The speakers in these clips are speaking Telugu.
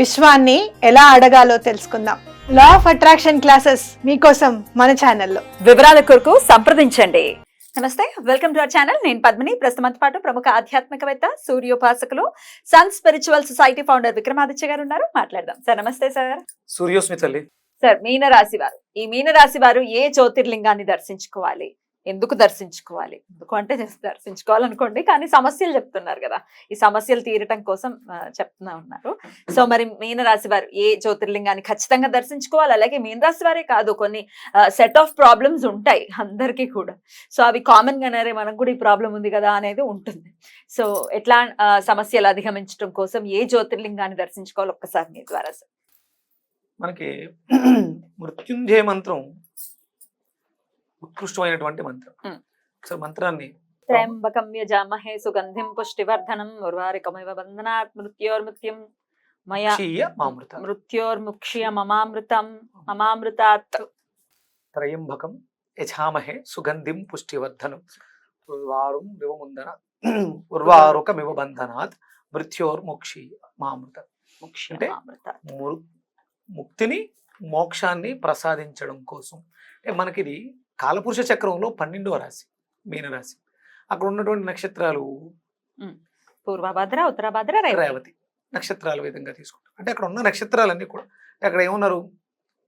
విశ్వాన్ని ఎలా అడగాలో తెలుసుకుందాం. లా ఆఫ్ అట్రాక్షన్ క్లాసెస్ మీకోసం మన ఛానల్లో వివరాల కొరకు సంప్రదించండి. నమస్తే వెల్కమ్ టు అవర్ ఛానల్ నేను పద్మిని. ప్రస్తుతంతో పాటు ప్రముఖ ఆధ్యాత్మికవేత్త సూర్యోపాసకులు Sun Spiritual Society founder Vikramaditya garu ఉన్నారు. మాట్లాడదాం. సార్ నమస్తే సార్. సూర్యోస్మి తల్లి. సార్ మీన రాశి వారు. ఈ మీన రాశి వారు ఏ జ్యోతిర్లింగాన్ని దర్శించుకోవాలి? ఎందుకు దర్శించుకోవాలి? ఎందుకు అంటే దర్శించుకోవాలనుకోండి కానీ సమస్యలు చెప్తున్నారు కదా. ఈ సమస్యలు తీరటం కోసం చెప్తున్నా ఉన్నారు. సో మరి మీనరాశి వారు ఏ జ్యోతిర్లింగాన్ని ఖచ్చితంగా దర్శించుకోవాలి? అలాగే మీనరాశి వారే కాదు కొన్ని సెట్ ఆఫ్ ప్రాబ్లమ్స్ ఉంటాయి అందరికీ కూడా. సో అవి కామన్ గానే మనకు కూడా ఈ ప్రాబ్లం ఉంది కదా అనేది ఉంటుంది. సో ఎట్లా ఆ, సమస్యలు అధిగమించడం కోసం ఏ జ్యోతిర్లింగాన్ని దర్శించుకోవాలి? ఒక్కసారి మీ ద్వారా సార్. మనకి మృత్యుంజయ మంత్రం ఉత్కృష్టమైనటువంటి మంత్రం. సో మంత్రాన్ని త్రయంబకం యజామహే సుగంధిం పుష్టివర్ధనం ఉర్వారికమివ బంధనాత్ మృత్యోర్మృత్యం మయా మృత్యోర్ముక్ష్య మమామృతం మమామృతాత్ త్రయంబకం యజామహే సుగంధిం పుష్టివర్ధనం ఉర్వారుం వివముందన ఉర్వారుకమివ బంధనాత్ మృత్యోర్ముక్షి మామృత అంటే? ముక్తిని మోక్షాన్ని ప్రసాదించడం కోసం। అంటే మనకిది కాలపురుష చక్రంలో పన్నెండవ రాశి మీనరాశి. అక్కడ ఉన్నటువంటి నక్షత్రాలు పూర్వభద్ర ఉత్తరభద్ర రేవతి. నక్షత్రాల విధంగా తీసుకుంటాం అంటే అక్కడ ఉన్న నక్షత్రాలన్నీ కూడా అక్కడ ఏమన్నారు?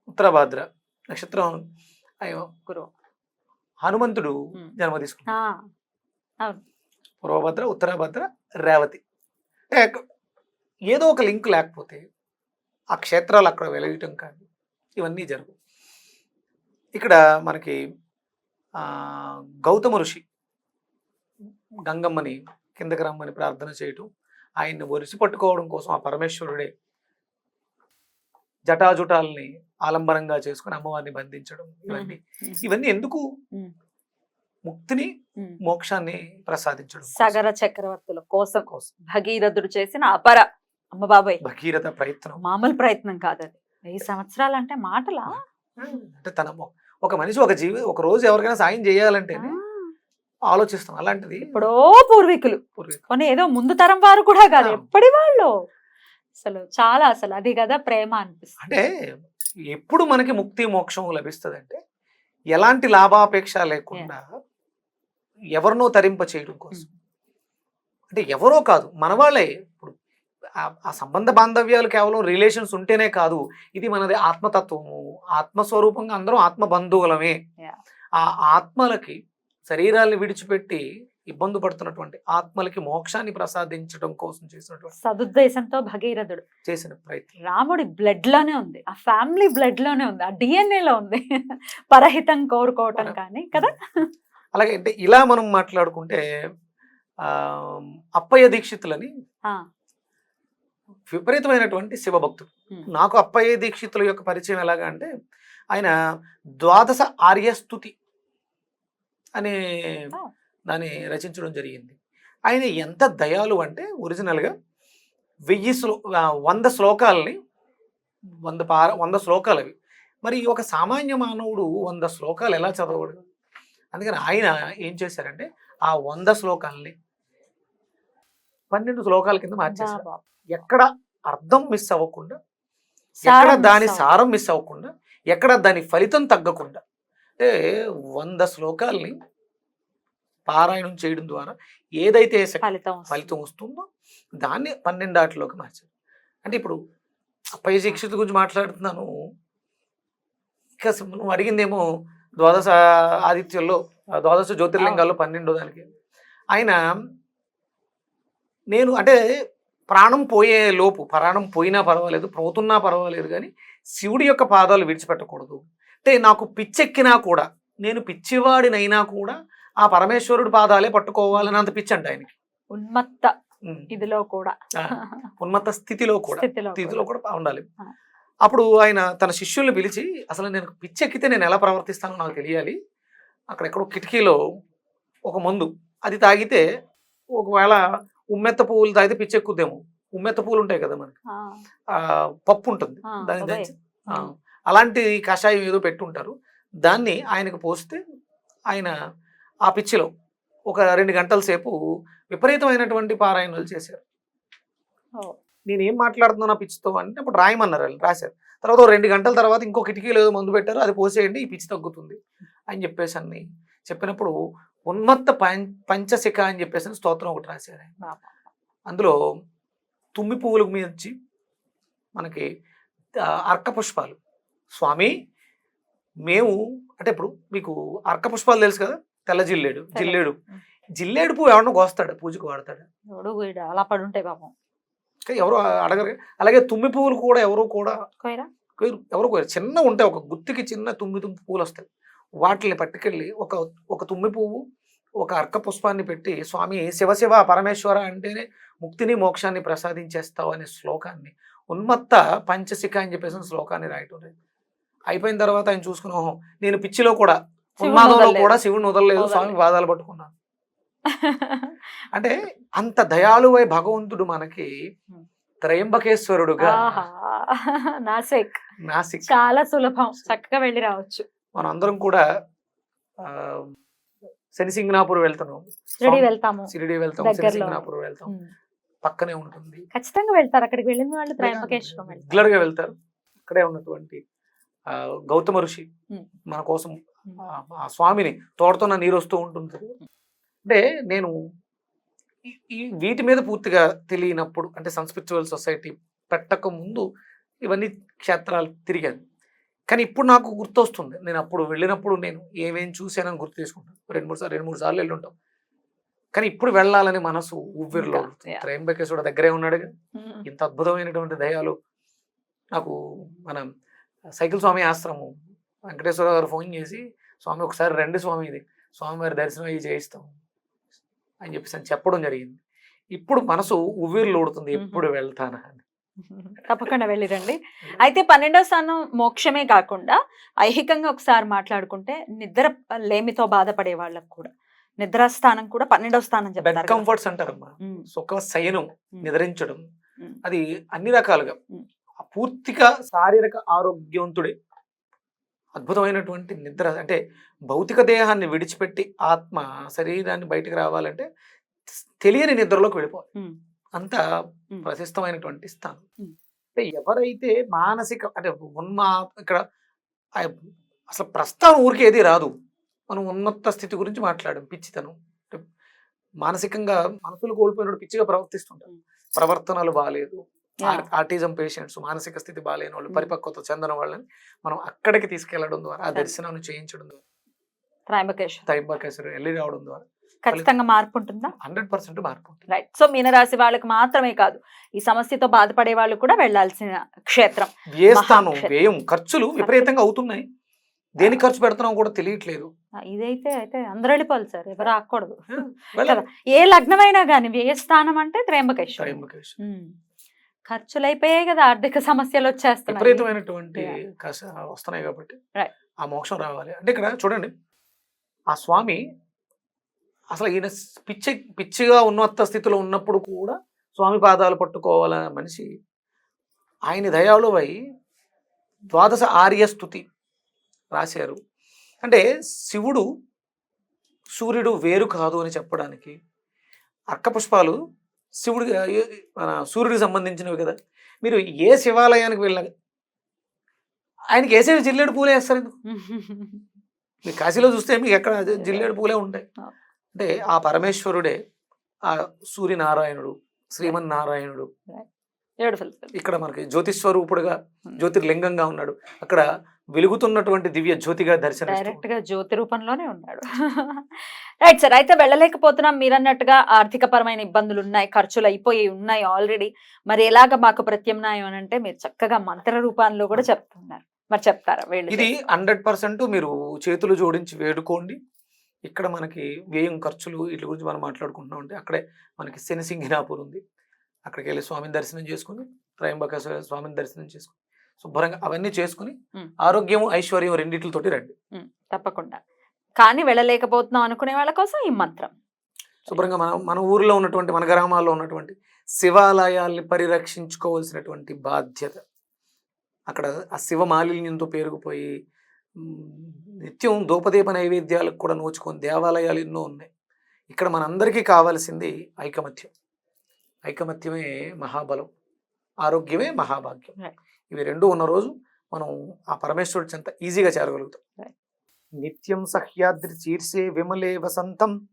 ఉత్తరభాద్ర నక్షత్రం హనుమంతుడు. జన్మ తీసుకున్నాడు. పూర్వభద్ర ఉత్తరభద్ర రేవతి. ఏదో ఒక లింక్ లేకపోతే ఆ క్షేత్రాలు అక్కడ వెలగటం కానీ ఇవన్నీ జరుగు ఇక్కడ మనకి గౌతమ ఋషి గంగమ్మని కిందకి రమ్మని ప్రార్థన చేయటం ఆయన్ని ఒరిసి పట్టుకోవడం కోసం ఆ పరమేశ్వరుడే జటాజుటాలని ఆలంబనంగా చేసుకుని అమ్మవారిని బంధించడం ఇవన్నీ. ఇవన్నీ ఎందుకు. ముక్తిని. మోక్షాన్ని ప్రసాదించడం. సగర చక్రవర్తుల కోసం కోసం భగీరథుడు చేసిన అపర అమ్మ బాబాయ్ భగీరథ ప్రయత్నం మామూలు ప్రయత్నం కాదు అది వెయ్యి సంవత్సరాలు అంటే మాటలా అంటే తన ఒక మనిషి ఒక జీవి ఒక రోజు ఎవరికైనా సాయం చేయాలంటే ఆలోచిస్తాం. అలాంటిది ఎప్పుడో పూర్వీకులు. పూర్వీకులు. ఏదో ముందు తరం వారు కూడా కాదు. ఎప్పటి వాళ్ళు? అసలు చాలా అసలు అది కదా ప్రేమ అనిపిస్తుంది. అంటే ఎప్పుడు మనకి ముక్తి మోక్షం లభిస్తుంది అంటే ఎలాంటి లాభాపేక్ష లేకుండా ఎవరినో తరింప చేయడం కోసం అంటే ఎవరో కాదు మన వాళ్ళే ఆ- సంబంధ బాంధవ్యాలు కేవలం రిలేషన్స్ ఉంటేనే కాదు ఇది మనది ఆత్మతత్వము. ఆత్మస్వరూపంగా అందరం ఆత్మ బంధువులమే. ఆ ఆత్మలకి శరీరాల్ని విడిచిపెట్టి ఇబ్బంది పడుతున్నటువంటి ఆత్మలకి మోక్షాన్ని ప్రసాదించడం కోసం చేసినటువంటి సదుద్దేశంతో భగీరథుడు. చేసిన ప్రయత్నం. రాముడి బ్లడ్లోనే ఉంది. ఆ ఫ్యామిలీ బ్లడ్లోనే ఉంది. ఆ DNA లో ఉంది. పరహితం కోరుకోవటం కానీ కదా? అలాగే అంటే ఇలా మనం మాట్లాడుకుంటే ఆ అప్పయ్య దీక్షితులని విపరీతమైనటువంటి శివభక్తుడు. నాకు అప్పయ్య దీక్షితుల యొక్క పరిచయం ఎలాగా అంటే ఆయన ద్వాదశ ఆర్యస్తుతి అనే. దాన్ని రచించడం జరిగింది ఆయన ఎంత దయాలు అంటే ఒరిజినల్గా వెయ్యి శ్లో వంద శ్లోకాలని వంద పార వంద శ్లోకాలు అవి మరి ఒక సామాన్య మానవుడు వంద శ్లోకాలు ఎలా చదవడు అందుకని ఆయన ఏం చేశారంటే ఆ వంద శ్లోకాలని పన్నెండు శ్లోకాల కింద మార్చేశారు. ఎక్కడ అర్థం మిస్ అవ్వకుండా ఎక్కడ దాని. సారం మిస్ అవ్వకుండా ఎక్కడ దాని ఫలితం తగ్గకుండా అంటే వంద శ్లోకాల్ని పారాయణం చేయడం ద్వారా ఏదైతే ఫలితం వస్తుంది. దాన్ని పన్నెండాటిలోకి మార్చారు అంటే ఇప్పుడు అప్పయ్య శిక్షిత గురించి మాట్లాడుతున్నాను ఇక నువ్వు అడిగిందేమో ద్వాదశ ఆదిత్యంలో ద్వాదశ జ్యోతిర్లింగాల్లో పన్నెండో దానికి ఆయన నేను అంటే ప్రాణం పోయే లోపు ప్రాణం పోయినా పర్వాలేదు పోతున్నా పర్వాలేదు కానీ శివుడి యొక్క పాదాలు విడిచిపెట్టకూడదు అంటే నాకు పిచ్చెక్కినా కూడా నేను పిచ్చివాడినైనా కూడా ఆ పరమేశ్వరుడి పాదాలే పట్టుకోవాలని అంత పిచ్చి అంట ఆయనకి ఉన్మత్త. ఇదిలో కూడా ఉన్మత్త స్థితిలో కూడా స్థితిలో కూడా. ఉండాలి. అప్పుడు ఆయన తన శిష్యుల్ని పిలిచి అసలు నేను పిచ్చెక్కితే నేను ఎలా ప్రవర్తిస్తానో నాకు తెలియాలి అక్కడ ఎక్కడో కిటికీలో ఒక మందు అది తాగితే ఒకవేళ ఉమ్మెత్త పువ్వులు తాగితే పిచ్చెక్కుద్దేమో. ఉమ్మెత్త పువ్వులు ఉంటాయి కదా మనకి. పప్పు ఉంటుంది దాన్ని అలాంటి కషాయం ఏదో పెట్టుంటారు. దాన్ని ఆయనకు పోస్తే ఆయన ఆ పిచ్చిలో ఒక రెండు గంటల సేపు విపరీతమైనటువంటి పారాయణలు చేశారు. నేను ఏం మాట్లాడుతున్నాను ఆ పిచ్చితో అంటే అప్పుడు రాయమన్నారు వాళ్ళు రాశారు. తర్వాత రెండు గంటల తర్వాత ఇంకో కిటికీలో ఏదో మందు పెట్టారు అది పోసేయండి ఈ పిచ్చి తగ్గుతుంది అని చెప్పేసి అన్ని చెప్పినప్పుడు ఉన్మత్త పంచశిఖ అని చెప్పేసి స్తోత్రం ఒకటి రాశారు ఆయన. అందులో తుమ్మి పువ్వుల మీద వచ్చి మనకి అర్క పుష్పాలు స్వామి మేము అంటే ఇప్పుడు మీకు అర్క పుష్పాలు తెలుసు కదా? తెల్ల జిల్లేడు. జిల్లేడు. జిల్లేడు. పువ్వు ఎవరినో కోస్తాడు పూజకు వాడతాడు. ఎవడు అలా పడుంటాయి పాపం. కానీ ఎవరు అడగరు. అలాగే తుమ్మి పువ్వులు కూడా ఎవరు కూడా కోయరు. ఎవరు కోయరు చిన్న ఉంటాయి ఒక గుత్తికి చిన్న తుమ్మి తుమ్మి పువ్వులు వస్తాయి. వాటిని పట్టుకెళ్ళి ఒక ఒక తుమ్మి పువ్వు ఒక అర్క పుష్పాన్ని పెట్టి స్వామి శివ శివ పరమేశ్వర అంటేనే ముక్తిని మోక్షాన్ని ప్రసాదించేస్తావు అనే శ్లోకాన్ని. ఉన్మత్త పంచశిఖ అని చెప్పేసి శ్లోకాన్ని రాయటం. లేదు అయిపోయిన తర్వాత ఆయన చూసుకుని ఓహో నేను పిచ్చిలో కూడా ఉన్మాదంలో వదలలేదు. కూడా శివుని వదలలేదు స్వామి. పాదాలు పట్టుకున్నాను. అంటే అంత దయాళువై భగవంతుడు మనకి. త్రయంబకేశ్వరుడుగా నాసిక్. నాసిక్. చాలా సులభం. చక్కగా వెళ్ళి రావచ్చు. మనం అందరం కూడా ఆ, శనిసింగనాపూర్ వెళ్తున్నాం రెడీ వెళ్తాము. సిరిడి వెళ్తాం. శనిసింగనాపూర్ వెళ్తాం. పక్కనే ఉంటుంది. ఖచ్చితంగా వెళ్తారు. అక్కడికి వెళ్ళిన వాళ్ళు త్రయంబకేశ్వరం రెగ్యులర్గా వెళ్తారు. అక్కడే ఉన్నటువంటి గౌతమ ఋషి. మన కోసం. ఆ- స్వామిని తోడుతున్న నీరు వస్తూ ఉంటుంది అంటే నేను ఈ- వీటి మీద పూర్తిగా తెలియనప్పుడు అంటే సన్ స్పిరిచువల్ సొసైటీ పెట్టక ముందు ఇవన్నీ క్షేత్రాలు తిరిగాను. కానీ ఇప్పుడు నాకు గుర్తొస్తుంది. నేను అప్పుడు వెళ్ళినప్పుడు నేను ఏమేం చూశానని గుర్తు చేసుకుంటాను రెండు మూడు సార్లు రెండు మూడు సార్లు వెళ్ళి ఉంటాం కానీ ఇప్పుడు వెళ్ళాలని మనసు yeah. త్రయంబకేశ్వరుడు దగ్గరే ఉన్నాడుగా ఉమ్. ఇంత అద్భుతమైనటువంటి దయాలు నాకు మన సైకిల్ స్వామి ఆశ్రమం వెంకటేశ్వర గారు ఫోన్ చేసి స్వామి ఒకసారి రండి స్వామి ఇది. స్వామివారి దర్శనం అయ్యి చేయిస్తాం. అని చెప్పేసి అని చెప్పడం జరిగింది. ఇప్పుడు మనసు ఉవ్విర్లు ఊడుతుంది. ఎప్పుడు వెళ్తానా తప్పకుండా వెళ్ళిరండి. అయితే పన్నెండవ స్థానం మోక్షమే కాకుండా ఐహికంగా ఒకసారి మాట్లాడుకుంటే నిద్ర లేమితో బాధపడే వాళ్ళకు కూడా. నిద్రా స్థానం కూడా పన్నెండవ స్థానం చెప్తారు. కంఫర్ట్స్ అంటారమ్మా. ఉమ్, సుఖ శయనం నిద్రించడం. అది అన్ని రకాలుగా. పూర్తిగా శారీరక ఆరోగ్యవంతుడే అద్భుతమైనటువంటి నిద్ర అంటే భౌతిక దేహాన్ని విడిచిపెట్టి ఆత్మ శరీరాన్ని బయటికి రావాలంటే తెలియని నిద్రలోకి వెళ్ళిపోవాలి. అంత. ప్రశస్తమైనటువంటి స్థానం. అంటే ఎవరైతే మానసిక అంటే ఉన్మా ఇక్కడ అసలు ప్రస్తావన ఊరికి ఏది రాదు మనం ఉన్నత స్థితి గురించి మాట్లాడాం పిచ్చితనం అంటే మానసికంగా మనసులు కోల్పోయినప్పుడు పిచ్చిగా ప్రవర్తిస్తుంటారు. ప్రవర్తనలు బాగాలేదు. ఆర్టిజం పేషెంట్స్ మానసిక స్థితి బాగాలేని వాళ్ళు. పరిపక్వత చెందిన వాళ్ళని మనం అక్కడికి తీసుకెళ్ళడం ద్వారా ఆ. దర్శనాన్ని చేయించడం ద్వారా త్రయంబకేశ్వరం తైంబాకేశ్వరు వెళ్ళి రావడం ద్వారా ఖచ్చితంగా మార్పు ఉంటుందా హండ్రెడ్ పర్సెంట్ మార్పు రైట్ సో మీనరాశి వాళ్ళకి మాత్రమే కాదు ఈ సమస్యతో బాధపడే వాళ్ళు కూడా వెళ్ళాల్సిన క్షేత్రం. మహాక్షేత్రం. వ్యయం ఖర్చులు విపరీతంగా అవుతున్నాయి. దేనికి ఖర్చు పెడుతున్నాం కూడా తెలియట్లేదు. ఇదైతే అయితే అందరూ వెళ్ళిపోవాలి సార్ ఎవరు ఆకూడదు. ఏ లగ్నమైనా కానీ వ్యయస్థానం అంటే త్రయంబకేశ్వరం. ఖర్చులు అయిపోయాయి కదా ఆర్థిక సమస్యలు వచ్చేస్తున్నాయి. విపరీతమైనటువంటి వస్తున్నాయి కాబట్టి. ఆ మోక్షం రావాలి. అంటే ఇక్కడ చూడండి ఆ స్వామి అసలు ఈయన పిచ్చి పిచ్చిగా ఉన్నత స్థితిలో ఉన్నప్పుడు కూడా స్వామి పాదాలు పట్టుకోవాలనే మనిషి. ఆయన దయాళువై ద్వాదశ ఆర్య స్థుతి రాశారు. అంటే శివుడు సూర్యుడు వేరు కాదు అని చెప్పడానికి అర్క పుష్పాలు శివుడు మన సూర్యుడికి సంబంధించినవి కదా. మీరు ఏ శివాలయానికి వెళ్ళినా ఆయనకి వేసేవి జిల్లేడు పూలే వేస్తారు ఎందుకు? మీ కాశీలో చూస్తే మీకు ఎక్కడ జిల్లేడు పూలే ఉంటాయి. అంటే ఆ పరమేశ్వరుడే ఆ సూర్యనారాయణుడు శ్రీమన్నారాయణుడు. ఇక్కడ మనకి జ్యోతిస్వరూపుడుగా జ్యోతిర్లింగంగా ఉన్నాడు. అక్కడ వెలుగుతున్నటువంటి దివ్య జ్యోతిగా దర్శనం డైరెక్ట్గా జ్యోతి రూపంలోనే ఉన్నాడు. రైట్ సార్ అయితే వెళ్ళలేకపోతున్నాం. మీరు అన్నట్టుగా ఆర్థిక పరమైన ఇబ్బందులు ఉన్నాయి ఖర్చులు అయిపోయి ఉన్నాయి ఆల్రెడీ మరి ఎలాగ మాకు ప్రత్యామ్నాయం అని అంటే మీరు చక్కగా మంత్ర రూపంలో కూడా చెప్తున్నారు. మరి చెప్తారా? ఇది హండ్రెడ్ పర్సెంట్ మీరు చేతులు జోడించి వేడుకోండి. ఇక్కడ మనకి వ్యయం ఖర్చులు వీటి గురించి మనం మాట్లాడుకుంటున్నాం అంటే అక్కడే మనకి శనిసింగినాపూర్ ఉంది. అక్కడికి వెళ్ళి స్వామిని దర్శనం చేసుకుని త్రయంబక స్వామిని దర్శనం చేసుకుని శుభ్రంగా అవన్నీ చేసుకుని. ఆరోగ్యం ఐశ్వర్యం రెండింటితోటి రండి. తప్పకుండా. కానీ వెళ్ళలేకపోతున్నాం అనుకునే వాళ్ళ కోసం ఈ మంత్రం. శుభ్రంగా మన మన ఊరిలో ఉన్నటువంటి మన గ్రామాల్లో ఉన్నటువంటి శివాలయాల్ని పరిరక్షించుకోవాల్సినటువంటి బాధ్యత. అక్కడ ఆ శివ మాలిన్యంతో పేరుకుపోయి నిత్యం దూపదీప నైవేద్యాలకు కూడా నోచుకొని దేవాలయాలు ఎన్నో ఉన్నాయి. ఇక్కడ మనందరికీ కావాల్సింది ఐకమత్యం. ఐకమత్యమే మహాబలం ఆరోగ్యమే మహాభాగ్యం. ఇవి రెండు ఉన్న రోజు మనం ఆ పరమేశ్వరుడి చెంత ఈజీగా చేరగలుగుతాం. నిత్యం సహ్యాద్రి చీర్సే విమలే వసంతం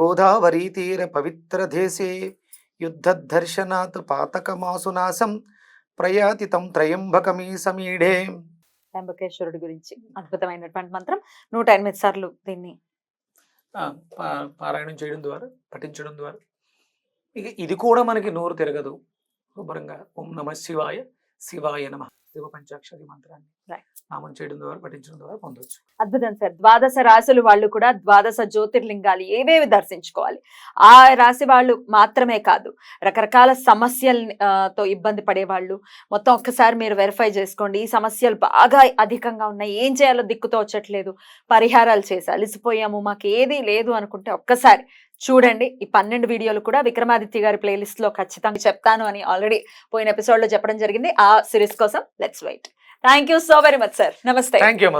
గోదావరీ తీర పవిత్ర దేశే యుద్ధదర్శనాత్ పాతకమాసునాశం ప్రయాతితం త్రయంబకమీ సమీఢే. త్రంబకేశ్వరుడి గురించి అద్భుతమైనటువంటి మంత్రం. నూట ఎనిమిది సార్లు దీన్ని పారాయణం చేయడం ద్వారా పఠించడం ద్వారా. ఇక ఇది కూడా మనకి నోరు తిరగదు. శుభ్రంగా. ఓం నమ శివాయ శివాయ నమ. శివ పంచాక్షరి మంత్రాన్ని. నామం చేయడం ద్వారా పఠించడం ద్వారా పొందొచ్చు. అద్భుతం సార్. ద్వాదశ రాశులు వాళ్ళు కూడా ద్వాదశ జ్యోతిర్లింగాలు ఏవేవి దర్శించుకోవాలి? ఆ రాశి వాళ్ళు మాత్రమే కాదు రకరకాల సమస్యల ఆ, తో ఇబ్బంది పడే వాళ్ళు మొత్తం ఒక్కసారి మీరు వెరిఫై చేసుకోండి. ఈ సమస్యలు బాగా అధికంగా ఉన్నాయి. ఏం చేయాలో దిక్కుతో వచ్చట్లేదు పరిహారాలు చేసి అలసిపోయాము. మాకు ఏది లేదు అనుకుంటే ఒక్కసారి చూడండి ఈ పన్నెండు వీడియోలు కూడా విక్రమాదిత్య గారి ప్లేలిస్ట్లో ఖచ్చితంగా చెప్తాను అని ఆల్రెడీ పోయిన ఎపిసోడ్లో చెప్పడం జరిగింది. ఆ సిరీస్ కోసం let's wait. Thank you so very much sir. నమస్తే. Thank you